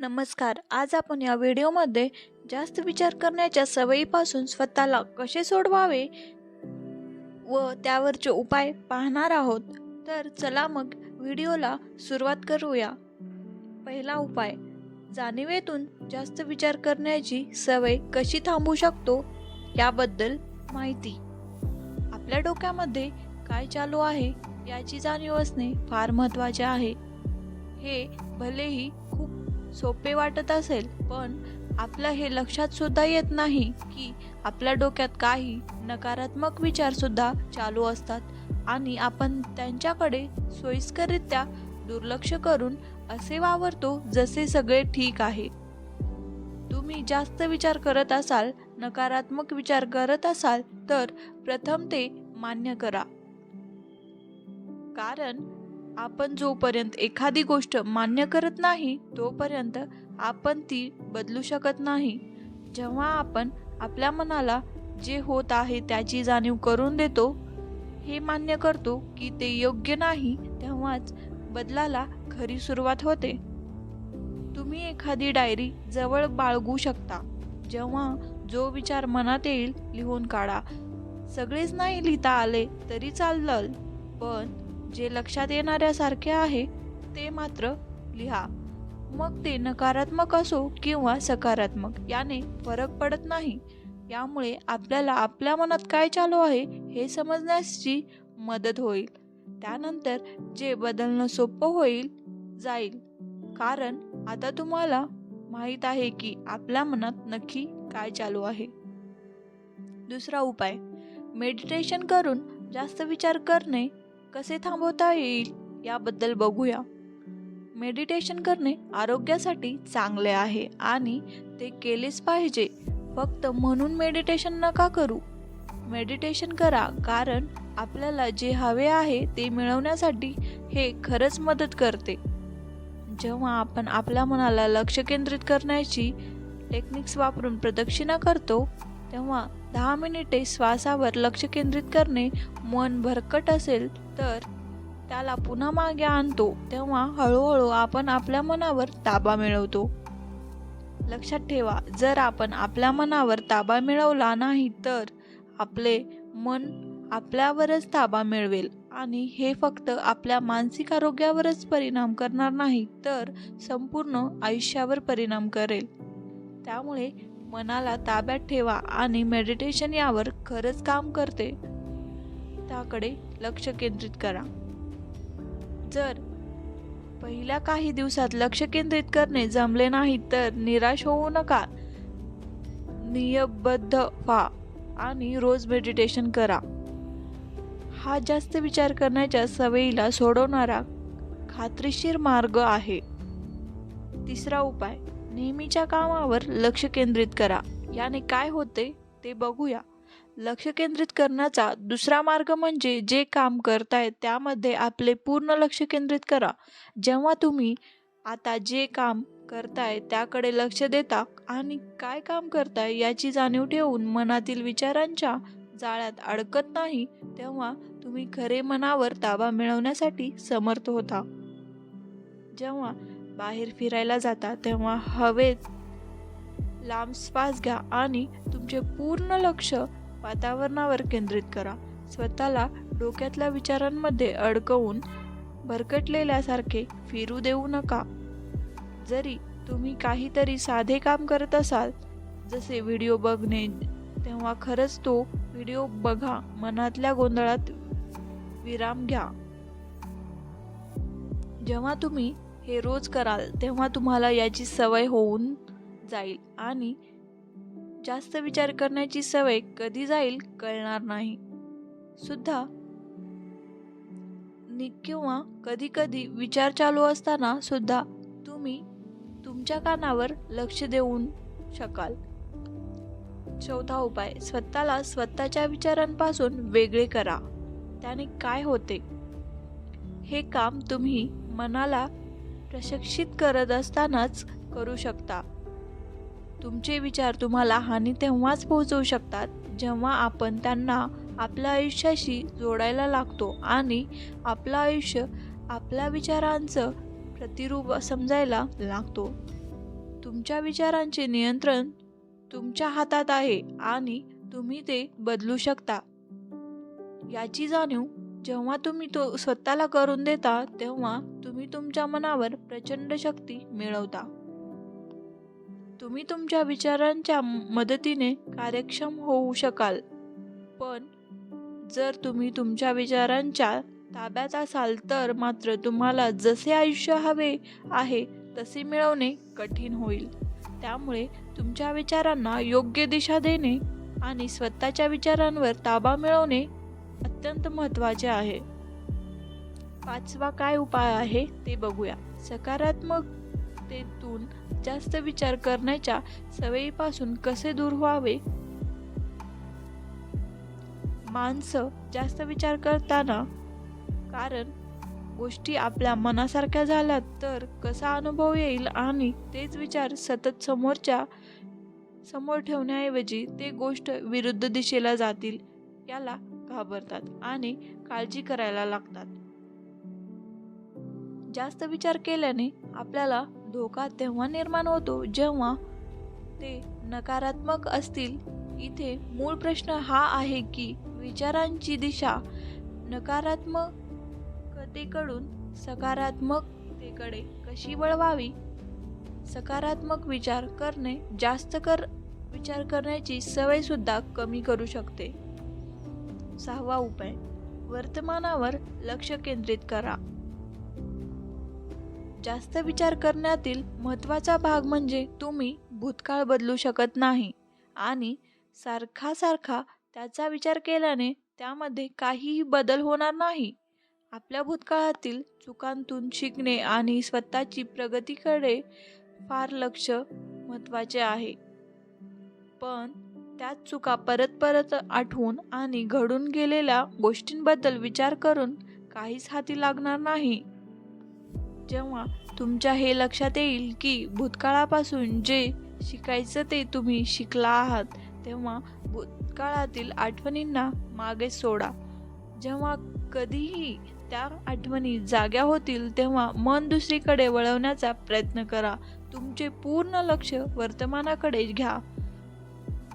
नमस्कार. आज आपण या व्हिडिओमध्ये जास्त विचार करण्याच्या सवयीपासून स्वतःला कसे सोडवावे व त्यावरचे उपाय पाहणार आहोत. तर चला मग व्हिडिओला सुरुवात करूया. पहिला उपाय जाणीवेतून जास्त विचार करण्याची सवय कशी थांबू शकतो याबद्दल माहिती. आपल्या डोक्यामध्ये काय चालू आहे याची जाणीव असणे फार महत्त्वाचे आहे. हे भलेही सोपे वाटत असेल पण आपलं हे लक्षात सुद्धा येत नाही की आपल्या डोक्यात काही नकारात्मक विचार सुद्धा चालू असतात आणि आपण त्यांच्याकडे सोयीस्कररित्या दुर्लक्ष करून असे वावरतो जसे सगळे ठीक आहे. तुम्ही जास्त विचार करत असाल नकारात्मक विचार करत असाल तर प्रथम ते मान्य करा. कारण आपण जोपर्यंत एखादी गोष्ट मान्य करत नाही तोपर्यंत आपण ती बदलू शकत नाही. जेव्हा आपण आपल्या मनाला जे होत आहे त्याची जाणीव करून देतो हे मान्य करतो की ते योग्य नाही तेव्हाच बदलाला खरी सुरुवात होते. तुम्ही एखादी डायरी जवळ बाळगू शकता. जेव्हा जो विचार मनात येईल लिहून काढा. सगळेच नाही लिहिता आले तरी चाललं पण जे लक्षात येणाऱ्यासारखे आहे ते मात्र लिहा. मग ते नकारात्मक असो किंवा सकारात्मक याने फरक पडत नाही. यामुळे आपल्याला आपल्या मनात काय चालू आहे हे समजण्याची मदत होईल. त्यानंतर जे बदलणं सोपं होईल जाईल. कारण आता तुम्हाला माहीत आहे की आपल्या मनात नक्की काय चालू आहे. दुसरा उपाय. मेडिटेशन करून जास्त विचार करणे कसे थांबवता येईल याबद्दल बघूया. मेडिटेशन करणे आरोग्यासाठी चांगले आहे आणि ते केलेच पाहिजे. फक्त म्हणून मेडिटेशन नका करू. मेडिटेशन करा कारण आपल्याला जे हवे आहे ते मिळवण्यासाठी हे खरंच मदत करते. जेव्हा आपण आपल्या मनाला लक्ष केंद्रित करण्याची टेक्निक्स वापरून प्रदक्षिणा करतो तेव्हा दहा मिनिटे श्वासावर लक्ष केंद्रित करणे मन भरकट असेल तर त्याला पुन्हा मागे आणतो. तेव्हा हळूहळू आपण आपल्या मनावर ताबा मिळवतो. लक्षात ठेवा जर आपण आपल्या मनावर ताबा मिळवला नाही तर आपले मन आपल्यावरच ताबा मिळवेल आणि हे फक्त आपल्या मानसिक आरोग्यावरच परिणाम करणार नाही तर संपूर्ण आयुष्यावर परिणाम करेल. त्यामुळे मनाला ताब्यात ठेवा आणि मेडिटेशन यावर खरंच काम करते. त्याकडे लक्ष केंद्रित करा. जर पहिल्या काही दिवसात लक्ष केंद्रित करणे जमले नाही तर निराश होऊ नका. नियबद्ध व्हा आणि रोज मेडिटेशन करा. हा जास्त विचार करण्याच्या सवयीला सोडवणारा खात्रीशीर मार्ग आहे. तिसरा उपाय नेहमीच्या कामावर लक्ष केंद्रित करा. याने काय होते ते बघूया. लक्ष केंद्रित करण्याचा दुसरा मार्ग म्हणजे जे काम करताय त्यामध्ये आपले पूर्ण लक्ष केंद्रित करा. जेव्हा तुम्ही आता जे काम करताय त्याकडे लक्ष देता आणि काय काम करताय याची जाणीव ठेवून मनातील विचारांच्या जाळ्यात अडकत नाही तेव्हा तुम्ही खरे मनावर ताबा मिळवण्यासाठी समर्थ होता. जेव्हा बाहेर फिरायला जाता तेव्हा हवेत लांब श्वास घ्या आणि तुमचे पूर्ण लक्ष वातावरणावर केंद्रित करा. स्वतःला डोक्यातल्या विचारांमध्ये अडकवून भरकटलेल्यासारखे फिरू देऊ नका. जरी तुम्ही काहीतरी साधे काम करत असाल जसे व्हिडिओ बघणे तेव्हा खरंच तो व्हिडिओ बघा मनातल्या गोंधळात विराम घ्या. जेव्हा तुम्ही हे रोज कराल तेव्हा तुम्हाला याची सवय होऊन जाईल आणि जास्त विचार करण्याची सवय कधी जाईल कळणार नाही. सुद्धा किंवा कधी कधी विचार चालू असताना सुद्धा तुम्ही तुमच्या कानावर लक्ष देऊन शकाल. चौथा उपाय स्वतःला स्वतःच्या विचारांपासून वेगळे करा. त्याने काय होते? हे काम तुम्ही मनाला प्रशिक्षित करत असतानाच करू शकता. तुमचे विचार तुम्हाला हानी तेव्हाच पोहोचवू शकतात जेव्हा आपण त्यांना आपल्या आयुष्याशी जोडायला लागतो आणि आपलं आयुष्य आपल्या विचारांचं प्रतिरूप समजायला लागतो. तुमच्या विचारांचे नियंत्रण तुमच्या हातात आहे आणि तुम्ही ते बदलू शकता. याची जाणीव जेव्हा तुम्ही तो स्वतःला करून देता तेव्हा तुम्ही तुमच्या मनावर प्रचंड शक्ती मिळवता. तुम्ही तुमच्या विचारांच्या मदतीने कार्यक्षम होऊ शकाल. पण जर तुम्ही तुमच्या विचारांच्या ताब्यात असाल तर मात्र तुम्हाला जसे आयुष्य हवे आहे तसे मिळवणे कठीण होईल. त्यामुळे तुमच्या विचारांना योग्य दिशा देणे आणि स्वतःच्या विचारांवर ताबा मिळवणे अत्यंत महत्त्वाचे आहे. पाचवा काय उपाय आहे ते बघूया. सकारात्मकतेतून जास्त विचार करण्याच्या सवयीपासून कसे दूर व्हावे? माणसं जास्त विचार करताना कारण गोष्टी आपल्या मनासारख्या झाल्या तर कसा अनुभव येईल आणि तेच विचार सतत समोरच्या समोर ठेवण्याऐवजी ते गोष्ट विरुद्ध दिशेला जातील याला घाबरतात आणि काळजी करायला लागतात. जास्त विचार केल्याने आपल्याला धोका तेव्हा निर्माण होतो जेव्हा ते नकारात्मक असतील. इथे मूळ प्रश्न हा आहे की विचारांची दिशा नकारात्मकतेकडून सकारात्मकतेकडे कशी वळवावी? सकारात्मक विचार करणे जास्त कर विचार करण्याची सवय सुद्धा कमी करू शकते. सहावा उपाय वर्तमानावर लक्ष केंद्रित करा. जास्त विचार करण्यातील महत्त्वाचा भाग म्हणजे तुम्ही भूतकाळ बदलू शकत नाही. आणि सारखा सारखा त्याचा विचार केल्याने त्यामध्ये काहीही बदल होणार नाही. आपल्या भूतकाळातील चुकांतून शिकणे आणि स्वतःची प्रगतीकडे फार लक्ष महत्त्वाचे आहे. पण त्याच चुका परत परत आठवून आणि घडून गेलेल्या गोष्टींबद्दल विचार करून काहीच हाती लागणार नाही. जेव्हा तुमच्या हे लक्षात येईल की भूतकाळापासून जे शिकायचं ते तुम्ही शिकला आहात तेव्हा भूतकाळातील आठवणींना मागे सोडा. जेव्हा कधीही त्या आठवणी जाग्या होतील तेव्हा मन दुसरीकडे वळवण्याचा प्रयत्न करा. तुमचे पूर्ण लक्ष वर्तमानाकडे घ्या.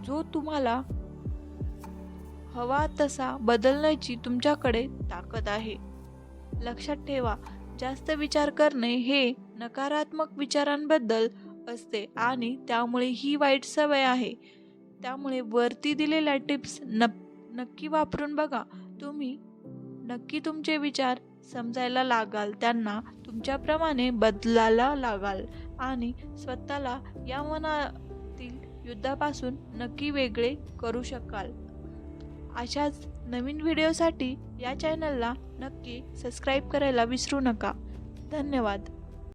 जो तुम्हाला हवा तसा बदलण्याची तुमच्याकडे ताकद आहे. लक्षात ठेवा जास्त विचार करणे हे नकारात्मक विचारांबद्दल असते आणि त्यामुळे ही वाईट सवय आहे. त्यामुळे वरती दिलेल्या टिप्स न नक्की वापरून बघा. तुम्ही नक्की तुमचे विचार समजायला लागाल त्यांना तुमच्याप्रमाणे बदलायला लागाल आणि स्वतःला या मनातील युद्धापासून नक्की वेगळे करू शकाल. अशाच नवीन व्हिडिओसाठी या चॅनलला नक्की सबस्क्राईब करायला विसरू नका. धन्यवाद.